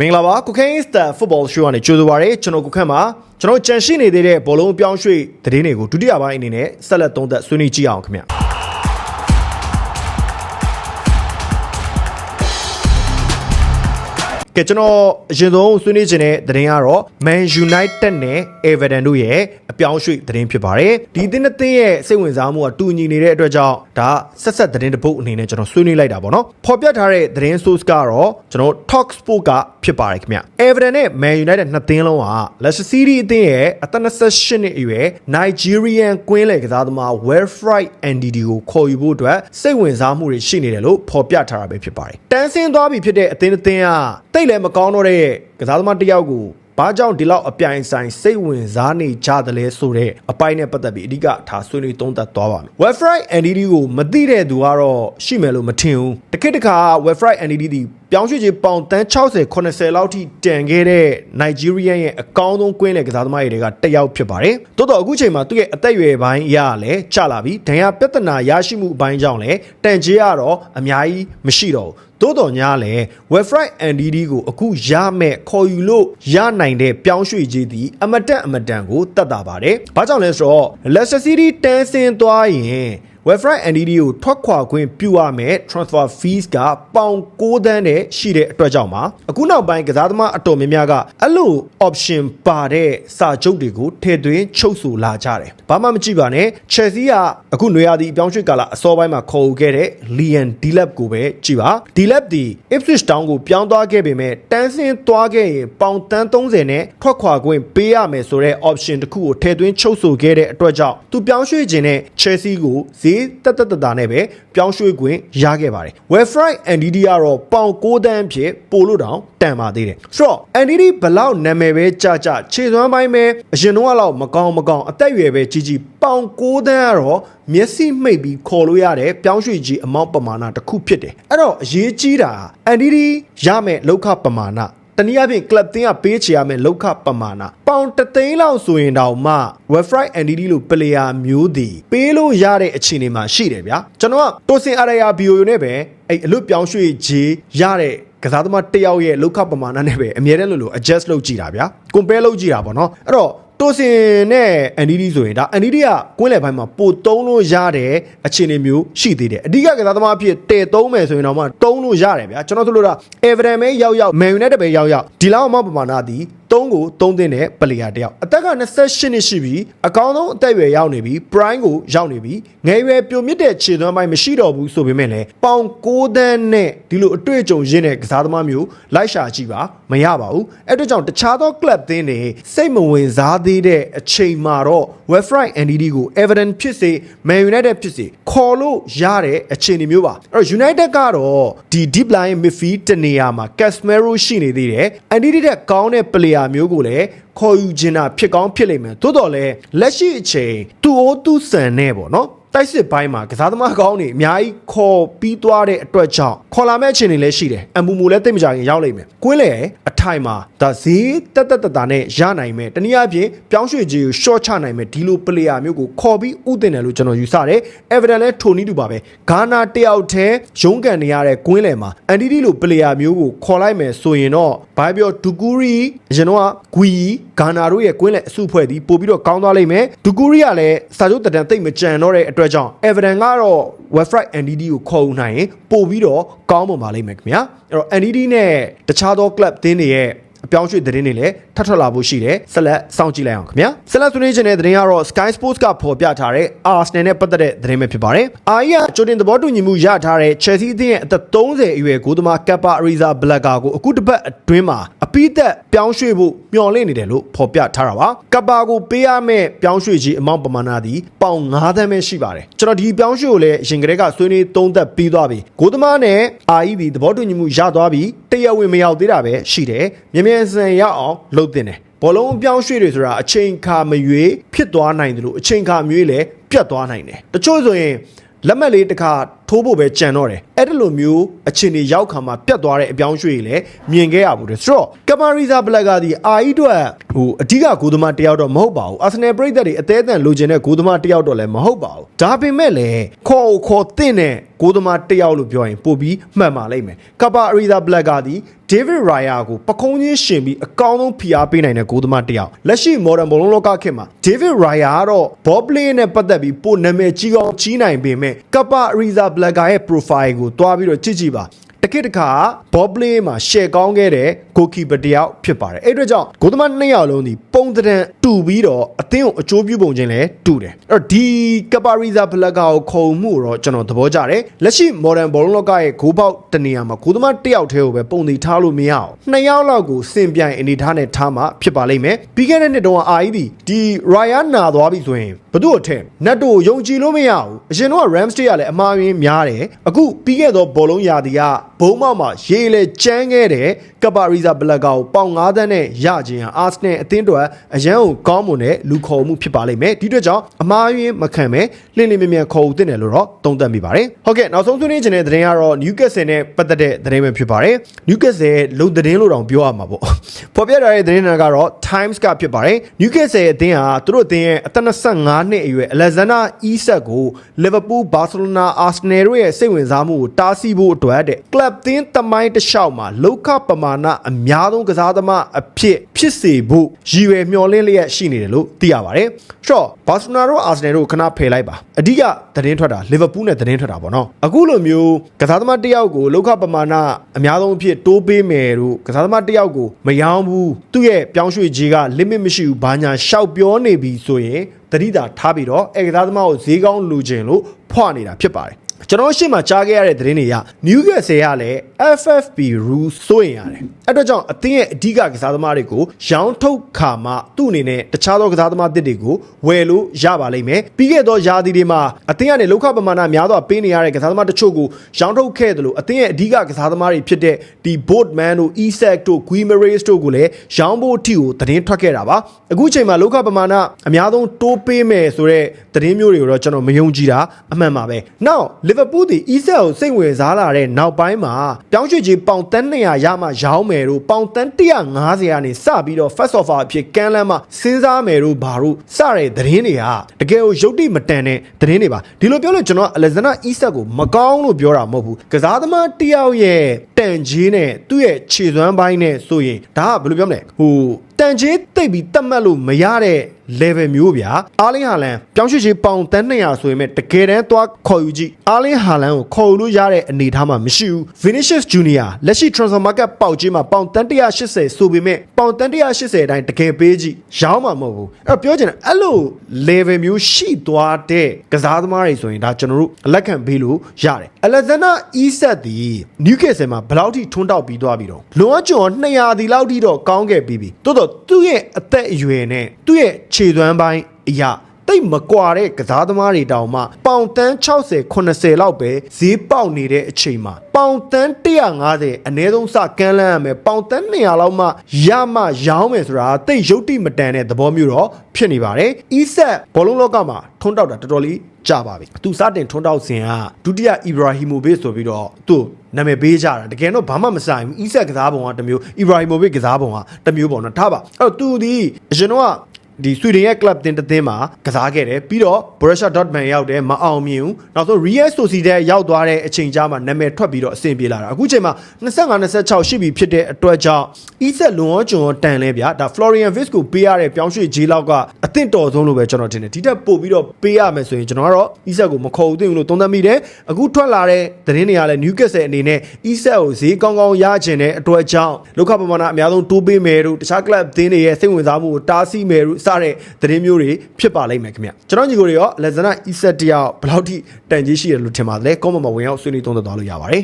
မင်္ဂလာပါကုခိန်းစတာဖုတ်ဘောရှိုးကနေကြိုဆိုပါရစေကျွန်တော်ကုခန့်ပါကျွန်တော်ကြံရှိနေသေးတဲ့ဘောလုံးအပြောင်းရွှေ့သတင်းတွေကိုဒုတိယပိုင်းအနေနဲ့ဆက်လက်သုံးသပ်ဆွေးနွေးကြည့်အောင်ခင်ဗျာ ကဲကျွန်တော်အရင်ဆုံးဆွေးနွေးခြင်းတဲ့သတင်းကတော့ Man United နဲ့ Everton တို့ရဲ့အပြောင်းရွှေ့သတင်းဖြစ်ပါတယ်ဒီတင်းတစ်တင်းရဲ့စိတ်ဝင်စားမှုကတူညီနေတဲ့အတွက်ကြောင့်ဒါဆက်ဆက်သတင်းတစ်ပုတ်အနေနဲ့ကျွန်တော်ဆွေးနွေးလိုက်တာပေါ့နော်ဖော်ပြထားတဲ့သတင်း source ကတော့ကျွန်တော် Talk Sport ကဖြစ်ပါတယ်ခင်ဗျ Everton နဲ့ Man United နှစ်တင်းလုံးဟာ Leicester City အသင်းရဲ့အသက်28နှစ်အရွယ် Nigerian ကွင်းလယ်ကစားသမား Wilfried Ndidi ကိုခေါ်ယူဖို့အတွက်စိတ်ဝင်စားမှုတွေရှိနေတယ်လို့ဖော်ပြထားတာပဲဖြစ်ပါတယ်တန်းဆင်းသွားပြီဖြစ်တဲ့အသင်းအသင်းကတိတ်လည်းမကောင်းတော့တဲ့ကစားသမားတစ်ယောက်ကိုဘာကြောင့်ဒီလောက်အပြိုင်ဆိုင်စိတ်ဝင်စားနေကြတယ်လဲဆိုတဲ့အပိုင်းနဲ့ပတ်သက်ပြီးအဓိကထားဆွေးနွေးသုံးသပ်သွားပါမယ်။ Webfry NDD ကိုမသိတဲ့သူကတော့ရှိမယ်လို့မထင်ဘူး။တစ်ခေတ်တစ်ခါ Webfry NDD ဒီပြောင်းရွှေ့ခြင်းပေါင်တန်း60 80လောက်ထိတန်ခဲ့တဲ့ Nigerian ရဲ့အကောင်းဆုံးကွင်းလယ်ကစားသမားတွေကတစ်ယောက်ဖြစ်ပါတယ်။တိုးတော့အခုချိန်မှာသူ့ရဲ့အသက်အရွယ်ပိုင်းအရလည်းကျလာပြီ။ဒဏ်ရာပြဿနာရရှိမှုအပိုင်းကြောင့်လည်းတန်ကြေးကတော့အများကြီးမရှိတော့ဘူး။သို့တော်ညာလဲ Webfry NDD ကိုအခုရမဲ့ခေါ်ယူလို့ရနိုင်တဲ့ပြောင်းရွှေ့ခြင်းသည်အမတက်အမတန်ကိုတတ်တာပါတယ်။ဘာကြောင့်လဲဆိုတော့ Leicester City တန်းစင်သွားရင် Webfry NDD ကိုထွက်ခွာခွင့်ပြုရမယ် transfer fees ကပေါင်6သန်းနဲ့ရှိတဲ့အတွက်ကြောင့်ပါအခုနောက်ပိုင်းကစားသမားအတော်များများကအဲ့လို option ပါတဲ့စာချုပ်တွေကိုထည့်သွင်းချုပ်ဆိုလာကြတယ်ဘာမှမကြည့်ပါနဲ့ Chelsea ကအခုနွေရာသီအပြောင်းရွှေ့ကာလအစောပိုင်းမှာခေါ်ယူခဲ့တဲ့ Liam Delap ကိုပဲကြည့်ပါ Delap ဒီ Ipswich Town ကိုပြောင်းသွားခဲ့ပေမဲ့တန်းစင်းသွားခဲ့ရင်ပေါင်တန်း30နဲ့ထွက်ခွာခွင့်ပေးရမယ်ဆိုတဲ့ option တစ်ခုကိုထည့်သွင်းချုပ်ဆိုခဲ့တဲ့အတွက်ကြောင့်သူပြောင်းရွှေ့ခြင်းနဲ့ Chelsea ကိုဈေးတက်တက်တတာနဲ့ပဲပြောင်းရွှေ့ခွင့်ရခဲ့ပါတယ် Webfry NDD ကတော့ပေါင်6တန်းဖြစ်ပို့လို့တောင်တန်ပါသေးတယ်ဆိုတော့ NDD ဘလောက်နာမည်ပဲကြကြခြေစွမ်းပိုင်းပဲအရင်တော့ကတော့မကောင်းမကောင်းအသက်အရွယ်ပဲကြီးကြီးပေါင်6တန်းကတော့မျက်စိမှိတ်ပြီးခေါ်လို့ရတဲ့ပြောင်းရွှေ့ကြီးအမောက်ပမာဏတစ်ခုဖြစ်တယ်အဲ့တော့အရေးကြီးတာ NDD ရမယ်လောက်ခပမာဏ တနည်းအားဖြင့် club တင်းကပေးချေရမယ်လောက်ခပမာဏပေါင်တသိန်းလောက်ဆိုရင်တောင်မှ Webfry NDD လို့ player မျိုးသည်ပေးလို့ရတဲ့အခြေအနေမှာရှိတယ်ဗျာကျွန်တော်ကတိုစင်အရယာဘီယိုနဲ့ပဲအဲ့အလွတ်ပြောင်းရွှေ့ကြီးရတဲ့ကစားသမားတစ်ယောက်ရဲ့လောက်ခပမာဏနဲ့ပဲအမြဲတမ်းလို့လို့ adjust လုပ်ကြည့်တာဗျာ compare လုပ်ကြည့်တာပေါ့နော်အဲ့တော့ တိုစင်နဲ့ NDD ဆိုရင်ဒါ NDD ကကွင်းလယ်ပိုင်းမှာပိုသုံးလို့ရတဲ့အခြေအနေမျိုးရှိသေးတယ်အဓိကကစားသမားအဖြစ်တည်သုံးမယ်ဆိုရင်တော့မှသုံးလို့ရတယ်ဗျာကျွန်တော်တို့လို့တာ Everton ပဲရောက်ရောက် Man United ပဲရောက်ရောက်ဒီလောက်အမောက်ပမာဏသည် 3ကို3သိန်းတဲ့ပလေယာတယောက်အသက်က28နှစ်ရှိပြီအကောင်းဆုံးအသက်အရွယ်ရောက်နေပြီ prime ကိုရောက်နေပြီငယ်ရွယ်ပြိုမြင့်တဲ့ခြေသွမ်းပိုင်းမရှိတော့ဘူးဆိုပေမဲ့လည်းပေါင်6သန်းနဲ့ဒီလိုအတွေ့အကြုံရင်းတဲ့ကစားသမားမျိုးလိုက်ရှာကြည့်ပါမရပါဘူးအဲ့အတွက်ကြောင့်တခြားသော club သင်းတွေစိတ်မဝင်စားသေးတဲ့အချိန်မှာတော့ Webfry NDD ကို Everton ဖြစ်စေ Man United ဖြစ်စေခေါ်လို့ရတဲ့အခြေအနေမျိုးပါအဲ့တော့ United ကတော့ဒီ deep line midfield တနေရာမှာ Casemiro ရှိနေသေးတယ် NDD တဲ့ကောင်းတဲ့ player မျိုးကိုလည်းခေါ်ယူခြင်းတာဖြစ်ကောင်းဖြစ်လိမ့်မယ်သို့တော်လည်းလက်ရှိအချိန်သူ့အိုးသူ့ဆန်နဲ့ပေါ့နော်တိုက်စစ်ပိုင်းမှာကစားသမားကောင်းတွေအများကြီးခေါ်ပြီးသွားတဲ့အတွက်ကြောင့်ခေါ်လာမဲ့အခြေအနေလည်းရှိတယ်အမူမူလည်းတိတ်မကြခင်ရောက်လိမ့်မယ်ကွင်းလေအ ထိုင်မှာဒါဈေးတက်တက်တတာနဲ့ရနိုင်မယ်တနည်းအားဖြင့်ပြောင်းရွှေ့ကြီးကို short ချနိုင်မယ်ဒီလို player မျိုးကိုခေါ်ပြီးဥတင်တယ်လို့ကျွန်တော်ယူဆတယ် Everton လည်းထိုနည်းတူပါပဲဂါနာတယောက်တည်းရုံးကန်နေရတဲ့ကွင်းလေမှာ NDD လို player မျိုးကိုခေါ်လိုက်မယ်ဆိုရင်တော့ဘာပြောဒူကူရီအရင်တော့ဂွီဂါနာတို့ရဲ့ကွင်းလေအစုဖွဲ့သည်ပို့ပြီးတော့ကောင်းသွားလိမ့်မယ်ဒူကူရီကလည်းစာချုပ်တတန်တိတ်မကြံတော့တဲ့အတွက်ကြောင့် Everton ကတော့ Webfry NDD ကိုခေါ်ယူနိုင်ရင်ပို့ပြီးတော့ကောင်းပုံပါလိမ့်မယ်ခင်ဗျာအဲ့တော့ NDD နဲ့တခြားသော club သင်းတွေရဲ့အပြောင်းရွှေ့သတင်းတွေလည်းထပ်ထွက်လာဖို့ရှိတယ်ဆက်လက်စောင့်ကြည့်လိုက်အောင်ခင်ဗျာဆက်လက်ဆွေးနွေးခြင်းတဲ့သတင်းကတော့ Sky Sports ကဖော်ပြထားတဲ့ Arsenal နဲ့ပတ်သက်တဲ့သတင်းပဲဖြစ်ပါတယ်အာရီကကြိုတင်သဘောတူညီမှုရထားတဲ့ Chelsea အသင်းရဲ့အသက်30အရွယ်ဂိုးသမား Kepa Arrizabalaga ကိုအခုတစ်ပတ်အတွင်းမှာအ ပိသက်ပြောင်းရွှေ့ဖို့မျှော်လင့်နေတယ်လို့ဖော်ပြထားတာပါ Kepa ကိုပေးရမယ့်ပြောင်းရွှေ့ခြင်းအမောင့်ပမာဏသည်ပေါင်9သန်းပဲရှိပါတယ်ကျွန်တော်ဒီပြောင်းရွှေ့ကိုလည်းအရင်ကတည်းကဆွေးနွေးသုံးသပ်ပြီးသွားပြီဂိုးသမားနဲ့ REB သဘောတူညီမှုရသွားပြီတရားဝင်မရောက်သေးတာပဲရှိတယ်မြ мян ဆန်ရအောင်လုပ်တင်တယ်ဘောလုံးအပြောင်းရွှေ့တွေဆိုတာအချိန်ခါမရွေးဖြစ်သွားနိုင်တယ်လို့အချိန်ခါမရွေးလည်းပြတ်သွားနိုင်တယ်တချို့ဆိုရင်လက်မှတ်လေးတစ်ခါ ထိုးထိုးဖို့ပဲကြံတော့တယ်အဲ့ဒီလိုမျိုးအခြေအနေရောက်ခါမှာပြတ်သွားတဲ့အပြောင်းအရွှေ့တွေလည်းမြင်ခဲ့ရဘူးတဲ့ဆိုတော့ကမာရီဇာဘလက်ကဒီအာအီတို့ဟိုအဓိကဂိုးသမားတစ်ယောက်တော့မဟုတ်ပါဘူးအာဆင်နယ်ပရိသတ်တွေအသေးအံလိုချင်တဲ့ဂိုးသမားတစ်ယောက်တော့လည်းမဟုတ်ပါဘူးဒါပေမဲ့လည်းခေါ်ခေါ်တဲ့နဲ့ဂိုးသမားတစ်ယောက်လို့ပြောရင်ပို့ပြီးမှန်ပါလိမ့်မယ်ကပါရီဇာဘလက်ကဒီ David Raya ကိုပခုံးချင်းရှင်ပြီးအကောင်းဆုံးဖိအားပေးနိုင်တဲ့ဂိုးသမားတစ်ယောက်လက်ရှိ modern ဘောလုံးလောကခေတ်မှာ David Raya ကတော့ ball play နဲ့ပတ်သက်ပြီးပိုနာမည်ကြီးကောင်းကြီးနိုင်ပေမဲ့ကပါရီဇာဘလက်ကာရဲ့ profile ကိုတွားပြီးတော့ကြည့်ကြည့်ပါ တခေတ်တခါဘောပလေးမှာရှယ်ကောင်းခဲ့တဲ့ဂိုကီပတယောက်ဖြစ်ပါတယ်အဲ့အတွက်ကြောင့်ဂိုသမားနှစ်ယောက်လုံးဒီပုံသဏ္ဍာန်တူပြီးတော့အသင်းကိုအကျိုးပြုပုံချင်းလည်းတူတယ်အဲ့တော့ဒီကပါရီဇာဘလက်ကာကိုခုံမှုတော့ကျွန်တော်သဘောကျတယ်လက်ရှိ modern ဘောလုံးလောကရဲ့ဂိုးပေါက်တနေရာမှာဂိုသမားတစ်ယောက်တည်းကိုပဲပုံတီထားလို့မရအောင်နှစ်ယောက်လောက်ကိုစင်ပြိုင်အနေထားနဲ့ထားမှဖြစ်ပါလိမ့်မယ်ပြီးခဲ့တဲ့နှစ်တုန်းကအာအီဒီဒီ Ryan နာသွားပြီဆိုရင်ဘသူ့အထက်နတ်တို့ယုံကြည်လို့မရဘူးအရင်တော့ Ramsey ကလည်းအမှားယွင်းများတယ်အခုပြီးခဲ့သောဘောလုံးရာသီကဘုံမောက်မှာရေလေကျန်းခဲ့တဲ့ကပါရီဇာဘလက်ကာကိုပေါင်9သန်းနဲ့ရခြင်းဟာအာဆနယ်အသင်းတော်အရန်ကိုကောင်းမွန်တဲ့လူခေါ်မှုဖြစ်ပါလိမ့်မယ်ဒီအတွက်ကြောင့်အမှားယွင်းမခံပဲလင်းလင်းမြမြန်ခေါ်ဦးတင်တယ်လို့တော့သုံးသပ်မိပါတယ်ဟုတ်ကဲ့နောက်ဆုံးဆွေးနွေးခြင်းတဲ့သတင်းကတော့ Newcastle နဲ့ပတ်သက်တဲ့သတင်းပဲဖြစ်ပါတယ် Newcastle ရဲ့လုံသတင်းလို့တောင်ပြောရမှာပေါ့ဖော်ပြထားတဲ့သတင်းတွေကတော့ Times ကဖြစ်ပါတယ် Newcastle အသင်းဟာသူတို့အသင်းရဲ့အသက်25နှစ်အရွယ် Alexander Isak ကို Liverpool Barcelona Arsenal တို့ရဲ့စိတ်ဝင်စားမှုကိုတားဆီးဖို့အတွက်တဲ့ club သင်းတမိုင်းတစ်လျှောက်မှာလောက်ခပမာဏအများဆုံးကစားသမားအဖြစ်ဖြစ်စေဖို့ရည်ရွယ်မျှော်လင့်လျက်ရှိနေတယ်လို့သိရပါတယ်။ Short Barcelona တို့ Arsenal တို့ခဏဖယ်လိုက်ပါအဓိကသတင်းထွက်တာ Liverpool နဲ့သတင်းထွက်တာပေါ့နော်အခုလိုမျိုးကစားသမားတစ်ယောက်ကိုလောက်ခပမာဏအများဆုံးအဖြစ်တိုးပေးမယ်တို့ကစားသမားတစ်ယောက်ကိုမယောင်းဘူးသူ့ရဲ့ပြောင်းရွှေ့ကြီးက limit မရှိဘူးဘာညာရှောက်ပြောနေပြီဆိုရင်တတိတာထားပြီးတော့အဲကစားသမားကိုဈေးကောင်းလူခြင်းလို့ဖွနေတာဖြစ်ပါတယ် ကျွန်တော်ရှေ့မှာကြားခဲ့ရတဲ့သတင်းတွေက Newcastle ကလည်း FFP rules စိုးရင်ရတယ်။အဲ့တော့ကြောင့်အသင်းရဲ့အဓိကကစားသမားတွေကိုရောင်းထုတ်ခါမှသူ့အနေနဲ့တခြားသောကစားသမားတစ်တွေကိုဝယ်လို့ရပါလိမ့်မယ်။ပြီးခဲ့သောရာသီတွေမှာအသင်းကနေလောက်ခပမာဏများသောပေးနေရတဲ့ကစားသမားတချို့ကိုရောင်းထုတ်ခဲ့တယ်လို့အသင်းရဲ့အဓိကကစားသမားတွေဖြစ်တဲ့ဒီ Boatman တို့ Isak တို့ Guimaraes တို့ကိုလည်းရောင်းဖို့အထိကိုသတင်းထွက်ခဲ့တာပါ။အခုချိန်မှာလောက်ခပမာဏအများဆုံးတိုးပေးမယ်ဆိုတဲ့သတင်းမျိုးတွေကိုတော့ကျွန်တော်မယုံကြည်တာအမှန်ပါပဲ။ Now Liverpool ဒီ Isak ကိုစိတ်ဝင်စားလာတဲ့နောက်ပိုင်းမှာပြောင်းရွှေ့ကြီးပေါင်တန်း200ရမှရောင်းမယ်တို့ပေါင်တန်း150ကနေစပြီးတော့ first offer အဖြစ်ကမ်းလမ်းမှာစဉ်းစားမယ်တို့ဘာတို့စတဲ့သတင်းတွေကတကယ်ကိုရုပ်တိမတန်တဲ့သတင်းတွေပါဒီလိုပြောလို့ကျွန်တော် Alexander Isak ကိုမကောင်းလို့ပြောတာမဟုတ်ဘူးကစားသမားတစ်ယောက်ရဲ့တန်ကြီးနဲ့သူ့ရဲ့ခြေစွမ်းပိုင်းနဲ့ဆိုရင်ဒါကဘယ်လိုပြောမလဲဟိုတန်ကြီးတိတ်ပြီးတတ်မှတ်လို့မရတဲ့ level မျိုးဗျာအားလင်းဟာလန်ပြောင်းရွှေ့ချေပေါင်တန်း200ဆိုရင်မဲ့တကယ်တမ်းသွားခေါ်ယူကြည့်အားလင်းဟာလန်ကိုခေါ်ယူလို့ရတဲ့အနေအထားမှာမရှိဘူး Vinicius Junior လက်ရှိ transfer market ပေါက်ကြီးမှာပေါင်တန်း180ဆိုပေမဲ့ပေါင်တန်း180အတိုင်းတကယ်ပေးကြည့်ရောင်းမှာမဟုတ်ဘူးအဲ့တော့ပြောချင်တယ်အဲ့လို level မျိုးရှိသွားတဲ့ကစားသမားတွေဆိုရင်ဒါကျွန်တော်တို့အလက်ခံပေးလို့ရတယ် Alexander Isak ဒီ Newcastle မှာဘယ်လောက်ထိထွန်းတောက်ပြီးသွားပြီတော့လွန်အကျွံ200ဒီလောက်ထိတော့ကောင်းခဲ့ပြီးပြီတိုးတော့သူ့ရဲ့အသက်အရွယ်နဲ့သူ့ရဲ့ခြေသွမ်းပိုင်းအရာ တိတ်မကွာတဲ့ကစားသမားတွေတောင်မှပေါင်တန်း60 80လောက်ပဲဈေးပေါက်နေတဲ့အချိန်မှာပေါင်တန်း150အနည်းဆုံးစကမ်းလန်းရမယ်ပေါင်တန်း200လောက်မှရမှရောင်းမယ်ဆိုတာတိတ်ရုပ်တိမတန်တဲ့သဘောမျိုးတော့ဖြစ်နေပါတယ်အီဆက်ဘောလုံးလောကမှာထွန်းတောက်တာတော်တော်လေးကြပါပြီသူစတင်ထွန်းတောက်စဉ်ကဒုတိယအီဘရာဟီမိုဗစ်ဆိုပြီးတော့သူ့နာမည်ပေးကြတာတကယ်တော့ဘာမှမဆိုင်ဘူးအီဆက်ကစားပုံကတစ်မျိုးအီဘရာဟီမိုဗစ်ကစားပုံကတစ်မျိုးပေါ့နော်ထားပါအဲ့တော့သူဒီအရင်တော့ ဒီဆွီဒင်ရဲ့ club တင်တစ်သင်းမှာကစားခဲ့တယ်ပြီးတော့ Borussia Dortmund ရောက်တယ်မအောင်မြင်ဘူးနောက်ဆုံး Real Sociedad ရောက်သွားတဲ့အချိန်ကြာမှာနာမည်ထွက်ပြီးတော့အဆင်ပြေလာတာအခုချိန်မှာ25 26ရှိပြီဖြစ်တဲ့အတွက်ကြောင့် Isak လွန်ရောကျွန်ရောတန်လဲဗျာဒါ Florian Wirtz ကိုပေးရတဲ့ပြောင်းရွှေ့ကြီးလောက်ကအသင့်တော်ဆုံးလို့ပဲကျွန်တော်ထင်တယ်ဒီတက်ပို့ပြီးတော့ပေးရမယ်ဆိုရင်ကျွန်တော်ကတော့ Isak ကိုမခေါ်ဦးသင့်ဘူးလို့သုံးသပ်မိတယ်အခုထွက်လာတဲ့သတင်းတွေကလည်း Newcastle အနေနဲ့ Isak ကိုဈေးကောင်းကောင်းရချင်တဲ့အတွက်ကြောင့်လောက်ခပမာဏအများဆုံးတိုးပေးမယ်တို့တခြား club သင်းတွေရဲ့စိတ်ဝင်စားမှုကိုတားဆီးမယ်တို့စတဲ့သတင်းမျိုးတွေဖြစ်ပါလိမ့်မယ်ခင်ဗျကျွန်တော်ညီကိုတွေရော Alexander Isak တယောက်ဘယ်လောက်ထိတန်ကြီးရှိတယ်လို့ထင်ပါသလဲ comment မှာဝင်ရောက်ဆွေးနွေးသုံးသပ်သွားလို့ရပါတယ်